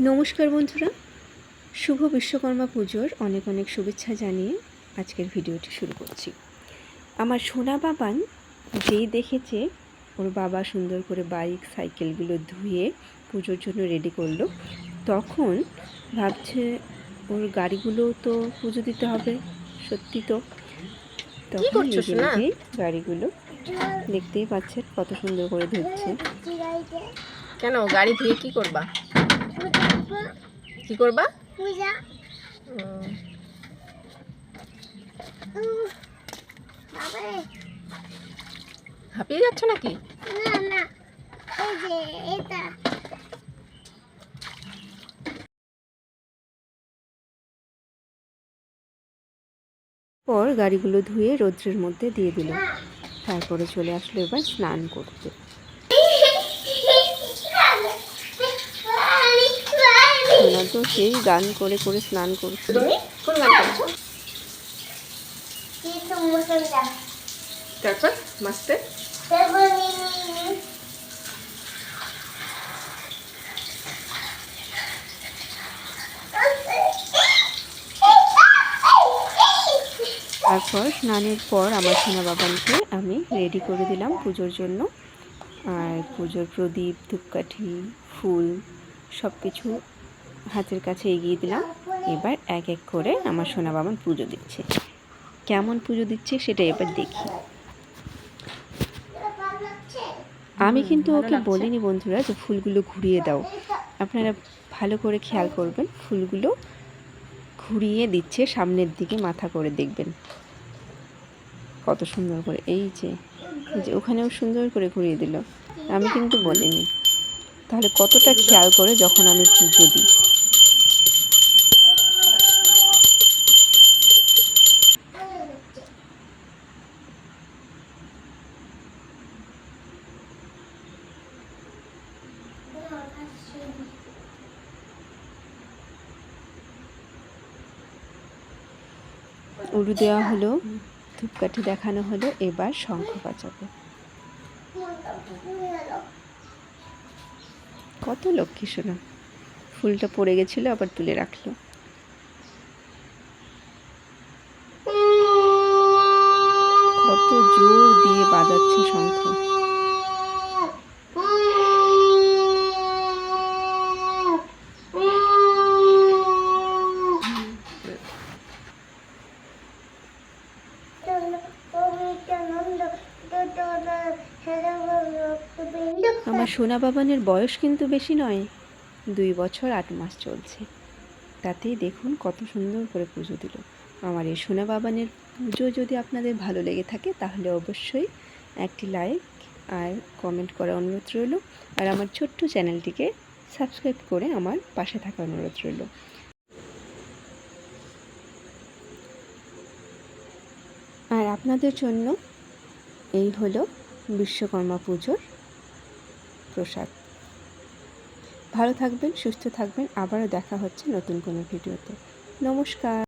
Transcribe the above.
নমস্কার বন্ধুরা। শুভ বিশ্বকর্মা পুজোর অনেক অনেক শুভেচ্ছা জানিয়ে আজকের ভিডিওটি শুরু করছি। আমার সোনা বাবান যেই দেখেছে ওর বাবা সুন্দর করে বাইক সাইকেলগুলো ধুয়ে পুজোর জন্য রেডি করল। তখন ভাবছে ওর গাড়িগুলো তো পুজো দিতে হবে সত্যি তো। তখন গাড়িগুলো দেখতেই পাচ্ছেন কত সুন্দর করে ধুচ্ছে। কেন গাড়ি ধুয়ে কি করবা? কি করবা? হাঁপিয়ে যাচ্ছ নাকি? পর গাড়িগুলো ধুয়ে রৌদ্রের মধ্যে দিয়ে দিল। তারপরে চলে আসলো এবার স্নান করতে সোনা তো সেই গান করে করে স্নান করছে তুমি কোন গান করছ? তারপর মাস্টার? তারপর স্নানের পর আমার সোনা বাবানকে আমি রেডি করে দিলাম পুজোর জন্য। আর পুজোর প্রদীপ ধূপকাঠি ফুল সব কিছু হাতের কাছে এগিয়ে দিলাম। এবার এক এক করে আমার সোনা বাবান পুজো দিচ্ছে। কেমন পুজো দিচ্ছে সেটা এবার দেখি। আমি কিন্তু ওকে বলিনি বন্ধুরা যে ফুলগুলো ঘুরিয়ে দাও। আপনারা ভালো করে খেয়াল করবেন ফুলগুলো ঘুরিয়ে দিচ্ছে সামনের দিকে মাথা করে দেখবেন। কত সুন্দর করে এই যে এই যে ওখানেও সুন্দর করে ঘুরিয়ে দিল। আমি কিন্তু বলিনি। তাহলে কতটা খেয়াল করে যখন আমি পুজো দিই? উড়ু দেওয়া হলো, ধূপকাঠি দেখানো হলো, এবার শঙ্খ বাজাবে। কত লক্ষ্মী শোনা ফুলটা পড়ে গেছিল, আবার তুলে রাখল। কত জোর দিয়ে বাজাচ্ছে শঙ্খ। আমার সোনা বাবানের বয়স কিন্তু বেশি নয়, দুই বছর আট মাস চলছে। তাতেই দেখুন কত সুন্দর করে পুজো দিল। আমার এই সোনা বাবানের পুজো যদি আপনাদের ভালো লেগে থাকে, তাহলে অবশ্যই একটি লাইক আর কমেন্ট করার অনুরোধ রইল। আর আমার ছোট্ট চ্যানেলটিকে সাবস্ক্রাইব করে আমার পাশে থাকার অনুরোধ রইল। আর আপনাদের জন্য এই হলো বিশ্বকর্মা পুজোর প্রসাদ। ভালো থাকবেন সুস্থ থাকবেন। আবারও দেখা হচ্ছে নতুন কোনো ভিডিওতে। নমস্কার।